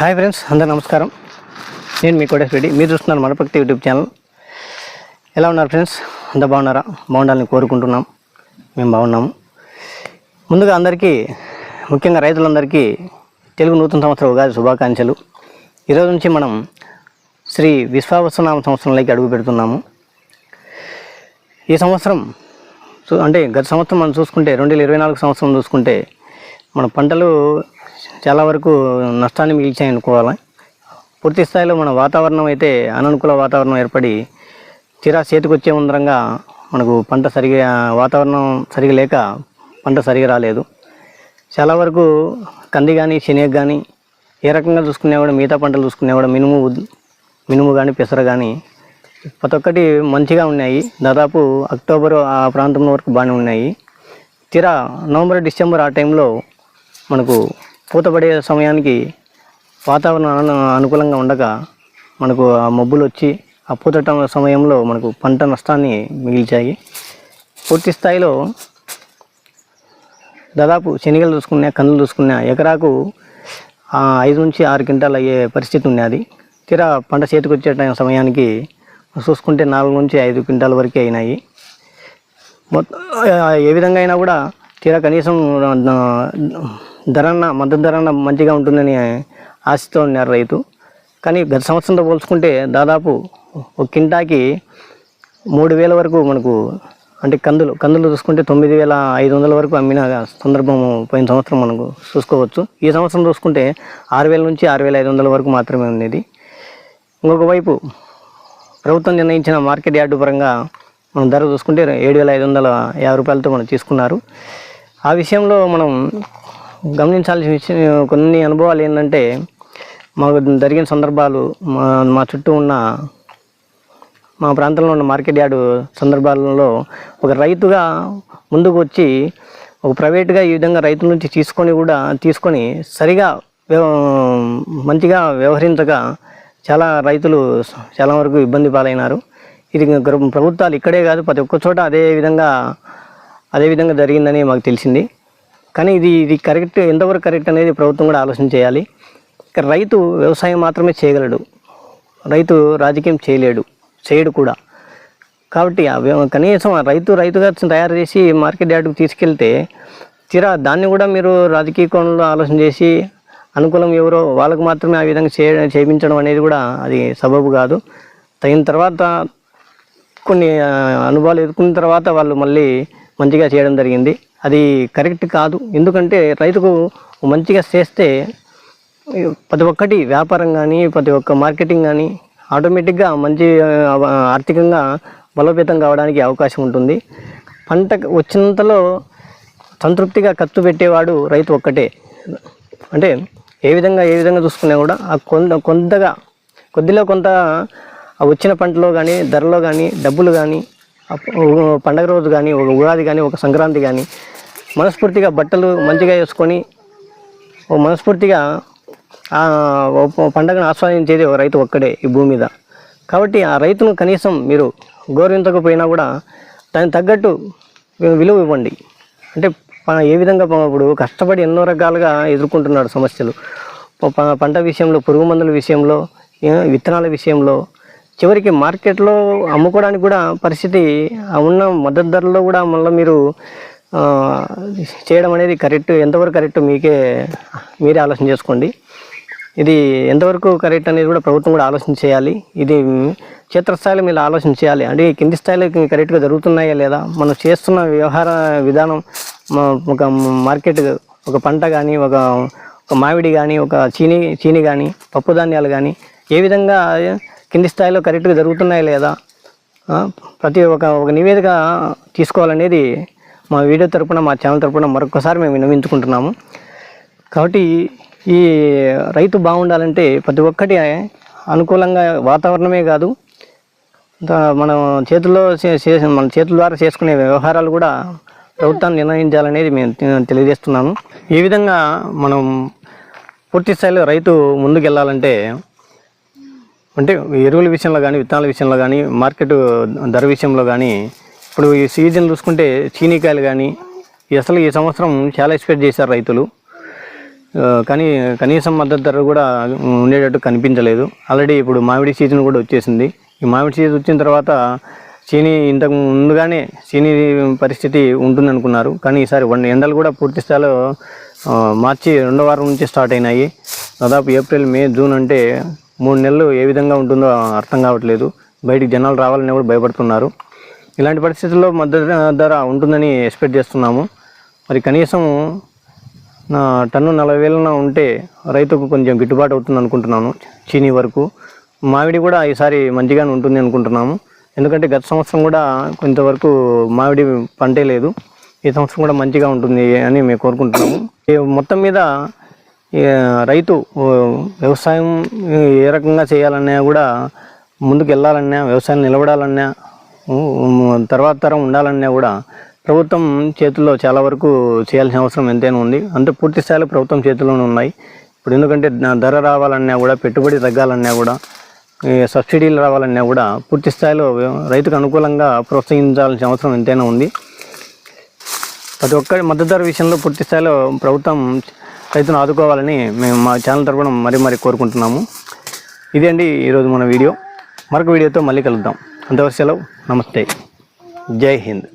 Hi friends అందరు నమస్కారం. నేను మీ కోటేష్ రెడ్డి. మీరు చూస్తున్నారు మనపక్తి యూట్యూబ్ ఛానల్. ఎలా ఉన్నారు ఫ్రెండ్స్? అంతా బాగున్నారా? బాగుండాలని కోరుకుంటున్నాం. మేము బాగున్నాము. ముందుగా అందరికీ ముఖ్యంగా రైతులందరికీ తెలుగు నూతన సంవత్సర ఉగాది శుభాకాంక్షలు. ఈరోజు నుంచి మనం శ్రీ విశ్వావసనామ సంవత్సరంలోకి అడుగు పెడుతున్నాము. ఈ సంవత్సరం చూ- అంటే గత సంవత్సరం మనం చూసుకుంటే రెండు వేల ఇరవై నాలుగు సంవత్సరం చూసుకుంటే మన పంటలు చాలా వరకు నష్టాన్ని మిగిల్చాయి అనుకోవాలి. పూర్తి స్థాయిలో మన వాతావరణం అయితే అననుకూల వాతావరణం ఏర్పడి తీరా చేతికొచ్చే ఉందరంగా ముందరంగా మనకు పంట సరిగా వాతావరణం సరిగా లేక పంట సరిగా రాలేదు. చాలా వరకు కంది కానీ శనగ కానీ ఏ రకంగా చూసుకున్నా కూడా మిగతా పంటలు చూసుకున్నా కూడా మినుము మినుము కానీ పెసర కానీ ప్రతి ఒక్కటి మంచిగా ఉన్నాయి. దాదాపు అక్టోబర్ ఆ ప్రాంతం వరకు బాగానే ఉన్నాయి. తీరా నవంబర్ డిసెంబర్ ఆ టైంలో మనకు పూతపడే సమయానికి వాతావరణం అనుకూలంగా ఉండక మనకు ఆ మబ్బులు వచ్చి ఆ పూత సమయంలో మనకు పంట నష్టాన్ని మిగిల్చాయి. పూర్తి స్థాయిలో దాదాపు శనగలు చూసుకున్నా కందులు చూసుకున్నా ఎకరాకు ఐదు నుంచి ఆరు క్వింటాలు అయ్యే పరిస్థితి ఉన్నది. తీరా పంట చేతికి వచ్చే టైం సమయానికి చూసుకుంటే నాలుగు నుంచి ఐదు క్వింటాల వరకే అయినాయి. మొత్తం ఏ విధంగా అయినా కూడా తీరా కనీసం ధరన్న మద్దతు ధరన్న మంచిగా ఉంటుందని ఆశతో ఉన్నారు రైతు. కానీ గత సంవత్సరంతో పోల్చుకుంటే దాదాపు ఒక కింటాకి మూడు వేల వరకు మనకు అంటే కందులు కందులు చూసుకుంటే తొమ్మిది వేల ఐదు వందల వరకు అమ్మిన సందర్భం పోయిన సంవత్సరం మనకు చూసుకోవచ్చు. ఈ సంవత్సరం చూసుకుంటే ఆరు వేల నుంచి ఆరు వేల ఐదు వందల వరకు మాత్రమే ఉంది ఇంకొక వైపు ప్రభుత్వం నిర్ణయించిన మార్కెట్ యార్డు పరంగా మనం ధర చూసుకుంటే ఏడు వేల ఐదు వందల యాభై రూపాయలతో మనం తీసుకున్నారు. ఆ విషయంలో మనం గమనించాల్సిన విషయం కొన్ని అనుభవాలు ఏంటంటే మాకు జరిగిన సందర్భాలు మా మా చుట్టూ ఉన్న మా ప్రాంతంలో ఉన్న మార్కెట్ యార్డు సందర్భాలలో ఒక రైతుగా ముందుకు వచ్చి ఒక ప్రైవేట్గా ఈ విధంగా రైతుల నుంచి తీసుకొని కూడా తీసుకొని సరిగా వ్యవ- మంచిగా వ్యవహరించక చాలా రైతులు చాలా వరకు ఇబ్బంది పాలైనారు. ఇది ప్రభుత్వాలు ఇక్కడే కాదు ప్రతి ఒక్క చోట అదే విధంగా అదే విధంగా జరిగిందని మాకు తెలిసింది. కానీ ఇది ఇది కరెక్ట్ ఎంతవరకు కరెక్ట్ అనేది ప్రభుత్వం కూడా ఆలోచన చేయాలి. రైతు వ్యవసాయం మాత్రమే చేయగలడు. రైతు రాజకీయం చేయలేడు. చేయడు కూడా. కాబట్టి కనీసం రైతు రైతుగా తయారు చేసి మార్కెట్ యార్డ్కి తీసుకెళ్తే తీరా దాన్ని కూడా మీరు రాజకీయ కోణంలో ఆలోచన చేసి అనుకూలం ఎవరో వాళ్ళకు మాత్రమే ఆ విధంగా చే చేయించడం అనేది కూడా అది సబబు కాదు. తగిన తర్వాత కొన్ని అనుభవాలు ఎదుర్కొన్న తర్వాత వాళ్ళు మళ్ళీ మంచిగా చేయడం జరిగింది. అది కరెక్ట్ కాదు. ఎందుకంటే రైతుకు మంచిగా చేస్తే ప్రతి ఒక్కటి వ్యాపారం కానీ ప్రతి ఒక్క మార్కెటింగ్ కానీ ఆటోమేటిక్గా మంచి ఆర్థికంగా బలోపేతం కావడానికి అవకాశం ఉంటుంది. పంట వచ్చినంతలో సంతృప్తిగా ఖర్చు పెట్టేవాడు రైతు ఒక్కటే. అంటే ఏ విధంగా ఏ విధంగా చూసుకున్నా కూడా ఆ కొంత కొంతగా కొద్దిలో కొంత వచ్చిన పంటలో కానీ ధరలో కానీ డబ్బులు కానీ పండగ రోజు కానీ ఒక ఉగాది కానీ ఒక సంక్రాంతి కానీ మనస్ఫూర్తిగా బట్టలు మంచిగా వేసుకొని ఓ మనస్ఫూర్తిగా పండగను ఆస్వాదించేది ఒక రైతు ఒక్కడే ఈ భూమి మీద. కాబట్టి ఆ రైతును కనీసం మీరు గౌరవించకపోయినా కూడా దానికి తగ్గట్టు విలువ ఇవ్వండి. అంటే ఏ విధంగా ఇప్పుడు కష్టపడి ఎన్నో రకాలుగా ఎదుర్కొంటున్నాడు సమస్యలు. పంట విషయంలో పురుగు మందుల విషయంలో విత్తనాల విషయంలో చివరికి మార్కెట్లో అమ్ముకోవడానికి కూడా పరిస్థితి ఉన్న మద్దతు ధరలో కూడా మళ్ళీ మీరు చేయడం అనేది కరెక్ట్. ఎంతవరకు కరెక్ట్ మీకే మీరే ఆలోచన చేసుకోండి. ఇది ఎంతవరకు కరెక్ట్ అనేది కూడా ప్రభుత్వం కూడా ఆలోచన చేయాలి. ఇది క్షేత్రస్థాయిలో మీరు ఆలోచన చేయాలి. అంటే కింది స్థాయిలో కరెక్ట్గా జరుగుతున్నాయా లేదా? మనం చేస్తున్న వ్యవహార విధానం ఒక మార్కెట్ ఒక పంట కానీ ఒక ఒక మామిడి కానీ ఒక చీని చీని కానీ పప్పు ధాన్యాలు కానీ ఏ విధంగా కింది స్థాయిలో కరెక్ట్గా జరుగుతున్నాయా లేదా? ప్రతి ఒక్క ఒక నివేదిక తీసుకోవాలనేది మా వీడియో తరపున మా ఛానల్ తరపున మరొకసారి మేము విన్నవించుకుంటున్నాము. కాబట్టి ఈ రైతు బాగుండాలంటే ప్రతి ఒక్కటి అనుకూలంగా వాతావరణమే కాదు. మనం చేతుల్లో చే- మన చేతుల ద్వారా చేసుకునే వ్యవహారాలు కూడా ప్రభుత్వాన్ని నిర్ణయించాలనేది మేము తెలియజేస్తున్నాను. ఈ విధంగా మనం పూర్తి స్థాయిలో రైతు ముందుకు వెళ్ళాలంటే అంటే ఎరువుల విషయంలో కానీ విత్తనాల విషయంలో కానీ మార్కెట్ ధర విషయంలో కానీ ఇప్పుడు ఈ సీజన్ చూసుకుంటే చీనీకాయలు కానీ ఈ అసలు ఈ సంవత్సరం చాలా ఎక్స్పెక్ట్ చేశారు రైతులు. కానీ కనీసం మద్దతు ధర కూడా ఉండేటట్టు కనిపించలేదు. ఆల్రెడీ ఇప్పుడు మామిడి సీజన్ కూడా వచ్చేసింది. ఈ మామిడి సీజన్ వచ్చిన తర్వాత చీనీ ఇంతకు ముందుగానే చీనీ పరిస్థితి ఉంటుంది అనుకున్నారు కానీ ఈసారి వన్ ఎండలు కూడా పూర్తి స్థాయిలో మార్చి రెండో వారం నుంచి స్టార్ట్ అయినాయి. దాదాపు ఏప్రిల్ మే జూన్ అంటే మూడు నెలలు ఏ విధంగా ఉంటుందో అర్థం కావట్లేదు. బయటికి జనాలు రావాలని కూడా భయపడుతున్నారు. ఇలాంటి పరిస్థితుల్లో మద్దతు ధర ఉంటుందని ఎక్స్పెక్ట్ చేస్తున్నాము. మరి కనీసం నా టన్ను నలభై వేలన ఉంటే రైతుకు కొంచెం గిట్టుబాటు అవుతుంది అనుకుంటున్నాను చీనీ వరకు. మామిడి కూడా ఈసారి మంచిగానే ఉంటుంది అనుకుంటున్నాము. ఎందుకంటే గత సంవత్సరం కూడా కొంతవరకు మామిడి పంటే లేదు. ఈ సంవత్సరం కూడా మంచిగా ఉంటుంది అని మేము కోరుకుంటున్నాము. మొత్తం మీద రైతు వ్యవసాయం ఏ రకంగా చేయాలన్నా కూడా ముందుకు వెళ్ళాలన్నా వ్యవసాయం నిలబడాలన్నా తర్వాత తరం ఉండాలన్నా కూడా ప్రభుత్వం చేతుల్లో చాలా వరకు చేయాల్సిన అవసరం ఎంతైనా ఉంది. అంత పూర్తి స్థాయిలో ప్రభుత్వం చేతుల్లోనే ఉన్నాయి. ఇప్పుడు ఎందుకంటే ధర రావాలన్నా కూడా పెట్టుబడి తగ్గాలన్నా కూడా సబ్సిడీలు రావాలన్నా కూడా పూర్తి స్థాయిలో రైతుకు అనుకూలంగా ప్రోత్సహించాల్సిన అవసరం ఎంతైనా ఉంది. ప్రతి ఒక్కరి మద్దతు ధర విషయంలో పూర్తి స్థాయిలో ప్రభుత్వం రైతును ఆదుకోవాలని మేము మా ఛానల్ తరపున మరీ మరీ కోరుకుంటున్నాము. ఇదే అండి ఈరోజు మన వీడియో. మరొక వీడియోతో మళ్ళీ కలుద్దాం. అంతవరకు సెలవు. నమస్తే. జై హింద్.